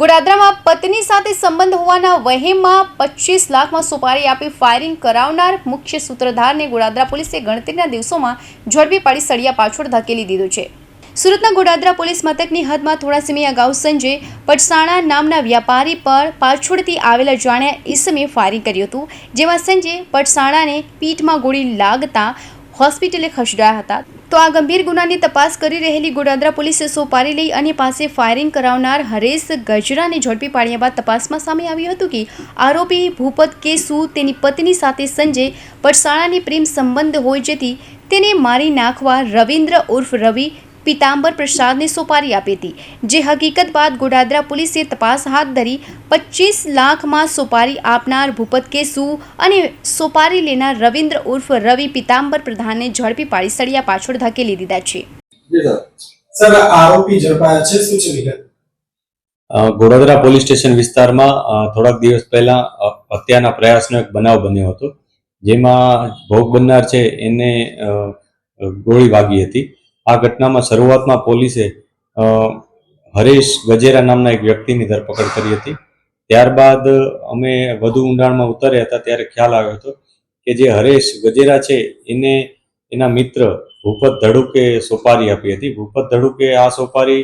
ગોડાદરામાં પત્ની સાથે સંબંધ હોવાના વહેમમાં પચીસ લાખમાં સુપારી આપી ફાયરિંગ કરાવનાર મુખ્ય સૂત્રધારને ગોડાદરા પોલીસે ગણતરીના દિવસોમાં ઝડપી પાડી સળિયા પાછળ ધકેલી દીધો છે. સુરતના ગોડાદરા પોલીસ મથકની હદમાં થોડા સમય અગાઉ સંજય પટસાણા નામના વ્યાપારી પર પાછળથી આવેલા જાણ્યા ઈસમે ફાયરિંગ કર્યું હતું, જેમાં સંજય પટસાણાને પીઠમાં ગોળી લાગતા હોસ્પિટલે ખસેડાયા હતા. તો આ ગંભીર ગુનાની તપાસ કરી રહેલી ગોડાદરા પોલીસે સોપારી લઈ અને પાસે ફાયરિંગ કરાવનાર હરેશ ગજરાને ઝડપી પાડ્યા બાદ તપાસમાં સામે આવ્યું હતું કે આરોપી ભૂપત કેસુ તેની પત્ની સાથે સંજય પટસાણાની પ્રેમ સંબંધ હોય જેથી તેને મારી નાખવા રવિન્દ્ર ઉર્ફ રવિ પિતાંબર પ્રસાદને સોપારી આપી હતી જે હકીકત બાદ ગોડાદરા પોલીસે તપાસ હાથ ધરી પચીસ લાખમાં સોપારી આપનાર ભૂપત કેસુ અને સોપારી લેનાર રવિન્દ્ર ઉર્ફ રવિ પિતાંબર પ્રધાનને ઝડપી પાડી સળિયા પાછળ ધકેલી દીધા છે. સર. સર આરોપી ઝડપાયા છે શું છે વિગત? ગોડાદરા પોલીસ સ્ટેશન વિસ્તારમાં થોડાક દિવસ પહેલા હત્યાના પ્રયાસનો એક બનાવ બન્યો હતો જેમાં ભોગ બનનાર છે એને ગોળી વાગી હતી. આ ઘટનામાં શરૂઆતમાં પોલીસે હરેશ ગજેરા નામના એક વ્યક્તિની ધરપકડ કરી હતી. ત્યારબાદ અમે વધુ ઊંડાણમાં ઉતર્યા હતા ત્યારે ખ્યાલ આવ્યો હતો કે જે હરેશ ગજેરા છે, એને એના મિત્ર ભૂપત ધડુકે સોપારી આપી હતી. ભૂપત ધડુકે આ સોપારી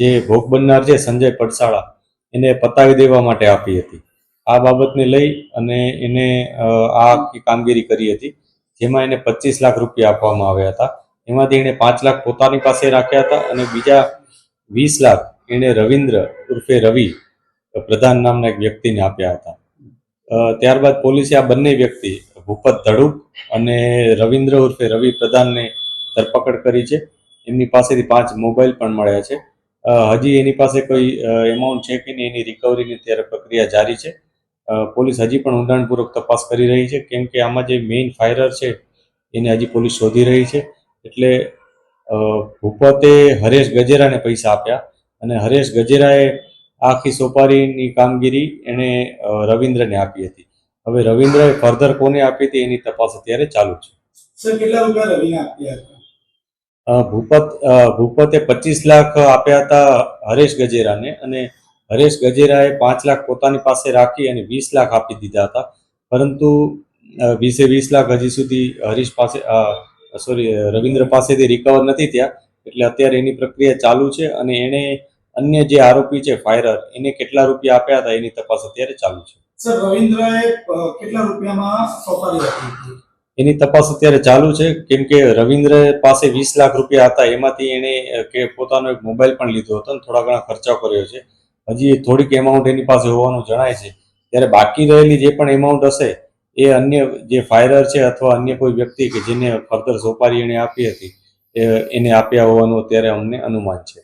જે ભોગ બનનાર છે, સંજય પડસાળા, એને પતાવી દેવા માટે આપી હતી. આ બાબતને લઈ અને એને આ કામગીરી કરી હતી, જેમાં એને પચીસ લાખ રૂપિયા આપવામાં આવ્યા હતા. એમાંથી એણે પાંચ લાખ પોતાની પાસે રાખ્યા હતા અને બીજા વીસ લાખ એણે રવિન્દ્ર ઉર્ફે રવિ પ્રધાન નામના એક વ્યક્તિને આપ્યા હતા. ત્યારબાદ પોલીસે આ બંને વ્યક્તિ, ભૂપત ધડુક અને રવિન્દ્ર ઉર્ફે રવિ પ્રધાનને ધરપકડ કરી છે. એમની પાસેથી પાંચ મોબાઈલ પણ મળ્યા છે. હજી એની પાસે કોઈ એમાઉન્ટ છે કે નહીં એની રિકવરીની અત્યારે પ્રક્રિયા જારી છે. પોલીસ હજી પણ ઊંડાણપૂર્વક તપાસ કરી રહી છે, કેમ કે આમાં જે મેઇન ફાયરર છે, એને હજી પોલીસ શોધી રહી છે. એટલે ભૂપતે હરેશ ગજેરાને પૈસા આપ્યા અને હરેશ ગજેરાએ આખી સોપારીની કામગીરી એણે રવિન્દ્રને આપી હતી. હવે રવિન્દ્રએ ફર્ધર કોને આપી હતી એની તપાસ અત્યારે ચાલુ છે. ભૂપત ભૂપતે પચીસ લાખ આપ્યા હતા હરેશ ગજેરાને અને હરેશ ગજેરાએ પાંચ લાખ પોતાની પાસે રાખી અને વીસ લાખ આપી દીધા હતા. પરંતુ વીસે વીસ લાખ હજી સુધી હરીશ પાસે સોરી રવિન્દ્ર પાસેથી રિકવર નથી થયા. એટલે અત્યારે એની પ્રક્રિયા ચાલુ છે અને એણે અન્ય જે આરોપી છે ફાયરર એને કેટલા રૂપિયા આપ્યા હતા એની તપાસ અત્યારે ચાલુ છે. સર રવિન્દ્રએ કેટલા રૂપિયામાં સોપારી હતી? એની તપાસ અત્યારે ચાલુ છે. કેમ કે રવિન્દ્ર પાસે વીસ લાખ રૂપિયા હતા. એમાંથી એણે કે પોતાનો એક મોબાઈલ પણ લીધો હતો અને થોડા ઘણા ખર્ચા કર્યો છે. હજી થોડીક એમાઉન્ટ એની પાસે હોવાનું જણાય છે. ત્યારે બાકી રહેલી જે પણ એમાઉન્ટ હશે એ અન્ય જે ફાયરર છે અથવા અન્ય કોઈ વ્યક્તિ કે જેને ફર્ધર સોપારી એને આપી હતી એ એને આપ્યા હોવાનું અત્યારે અમને અનુમાન છે.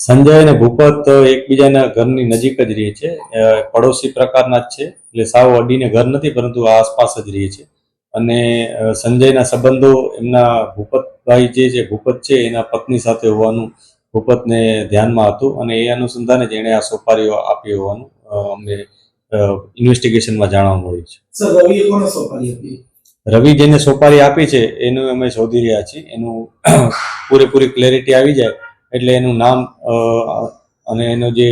સંજય અને ભૂપત એકબીજાને ઘરની નજીક જ રહે છે. પડોશી પ્રકારના જ છે. એટલે સાવ અડીને ઘર નથી પરંતુ આસપાસ જ રહે છે. અને સંજયના સંબંધો એમના ભૂપતભાઈ જે છે ભૂપત છે એના પત્ની સાથે હોવાનું ભૂપતને ધ્યાનમાં હતું અને એ અનુસંધાને જ એણે આ સોપારીઓ આપી હોવાનું અમને ઇન્વેસ્ટિગેશનમાં જાણવા મળ્યું છે. સર રવિએ કોને સોપારી આપી? રવિ જેને સોપારી આપી છે એનું અમે શોધી રહ્યા છીએ. એનું પૂરેપૂરી ક્લેરિટી આવી જાય એટલે એનું નામ અ, અને એનો જે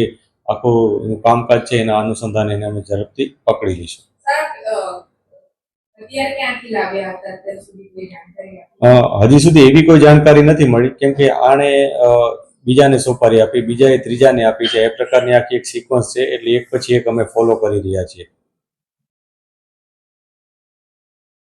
આખું એનું કામકાજ છે એના અનુસંધાન એને અમે ઝડપથી પકડી લઈશું. હજી સુધી એવી કોઈ જાણકારી નથી મળી કેમ કે આણે અ, બીજાને સોપારી આપી, બીજાએ ત્રીજાને આપી છે. એ પ્રકારની આખી એક સિક્વન્સ છે. એટલે એક પછી એક અમે ફોલો કરી રહ્યા છીએ.